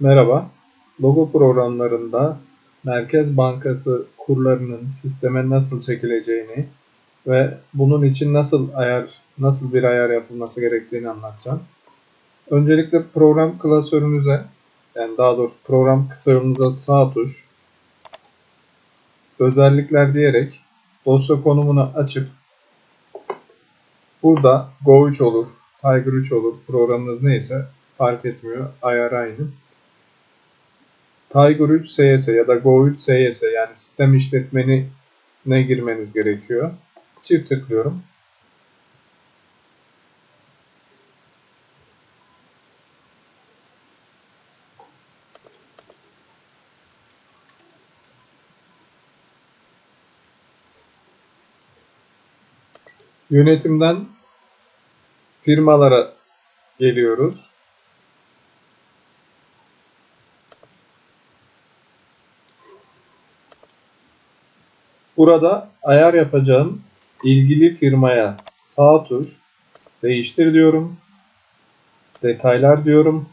Merhaba. Logo programlarında Merkez Bankası kurlarının sisteme nasıl çekileceğini ve bunun için nasıl ayar nasıl bir ayar yapılması gerektiğini anlatacağım. Öncelikle program klasörünüze yani daha doğrusu program kısmınıza sağ tuş özellikler diyerek dosya konumunu açıp burada Go3 olur, Tiger 3 olur programınız neyse fark etmiyor ayar aynı. Tiger 3 CS ya da Go 3 CS yani sistem işletmeni ne girmeniz gerekiyor. Çift tıklıyorum. Yönetimden firmalara geliyoruz. Burada ayar yapacağım ilgili firmaya sağ tuş değiştir diyorum. Detaylar diyorum.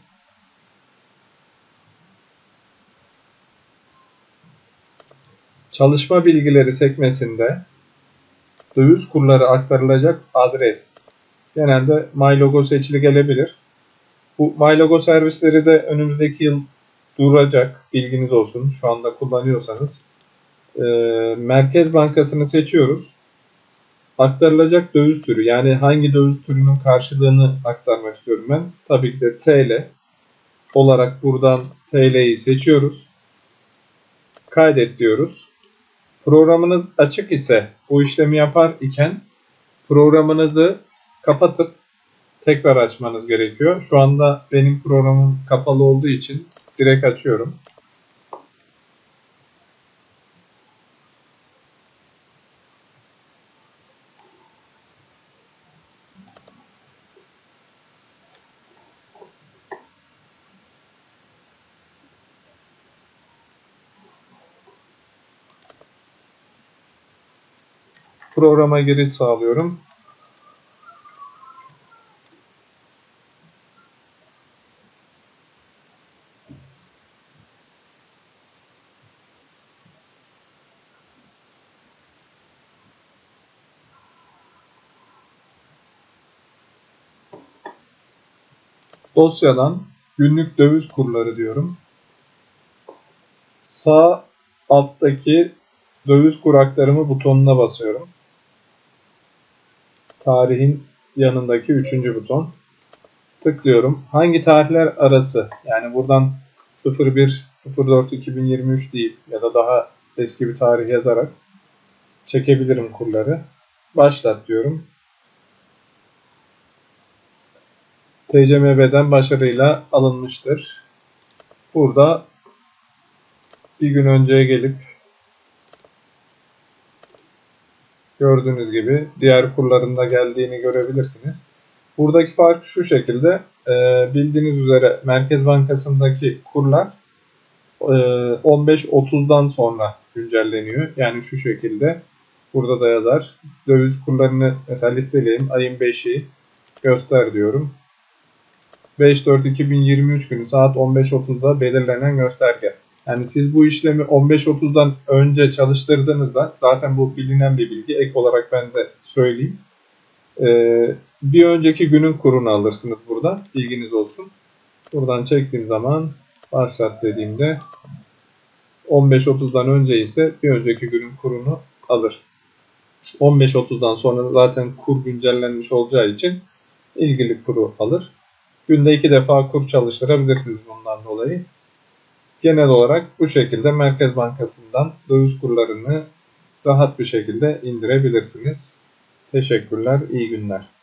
Çalışma bilgileri sekmesinde döviz kurları aktarılacak adres. Genelde MyLogo seçili gelebilir. Bu MyLogo servisleri de önümüzdeki yıl duracak. Bilginiz olsun. Şu anda kullanıyorsanız e, Merkez Bankası'nı seçiyoruz. Aktarılacak döviz türü yani hangi döviz türünün karşılığını aktarmak istiyorum ben. Tabii ki de TL olarak buradan TL'yi seçiyoruz. Kaydet diyoruz. Programınız açık ise bu işlemi yapar iken programınızı kapatıp tekrar açmanız gerekiyor. Şu anda benim programım kapalı olduğu için direkt açıyorum. Programa giriş sağlıyorum. Dosyadan günlük döviz kurları diyorum. Sağ alttaki döviz kur aktarımı butonuna basıyorum. Tarihin yanındaki üçüncü buton. Tıklıyorum. Hangi tarihler arası? Yani buradan 01 04 2023 değil ya da daha eski bir tarih yazarak çekebilirim kurları. Başlat diyorum. TCMB'den başarıyla alınmıştır. Burada bir gün önceye gelip gördüğünüz gibi diğer kurlarında geldiğini görebilirsiniz. Buradaki fark şu şekilde e, bildiğiniz üzere Merkez Bankası'ndaki kurlar e, 15-30'dan sonra güncelleniyor. Yani şu şekilde burada da yazar. Döviz kurlarını mesela listeleyeyim. Ayın 5'i göster diyorum. 5-4-2023 günü saat 15.30'da belirlenen gösterge. Yani siz bu işlemi 15.30'dan önce çalıştırdığınızda zaten bu bilinen bir bilgi. Ek olarak ben de söyleyeyim. Ee, bir önceki günün kurunu alırsınız burada. Bilginiz olsun. Buradan çektiğim zaman başlat dediğimde 15.30'dan önce ise bir önceki günün kurunu alır. 15.30'dan sonra zaten kur güncellenmiş olacağı için ilgili kuru alır. Günde iki defa kur çalıştırabilirsiniz bundan dolayı. Genel olarak bu şekilde Merkez Bankası'ndan döviz kurlarını rahat bir şekilde indirebilirsiniz. Teşekkürler, iyi günler.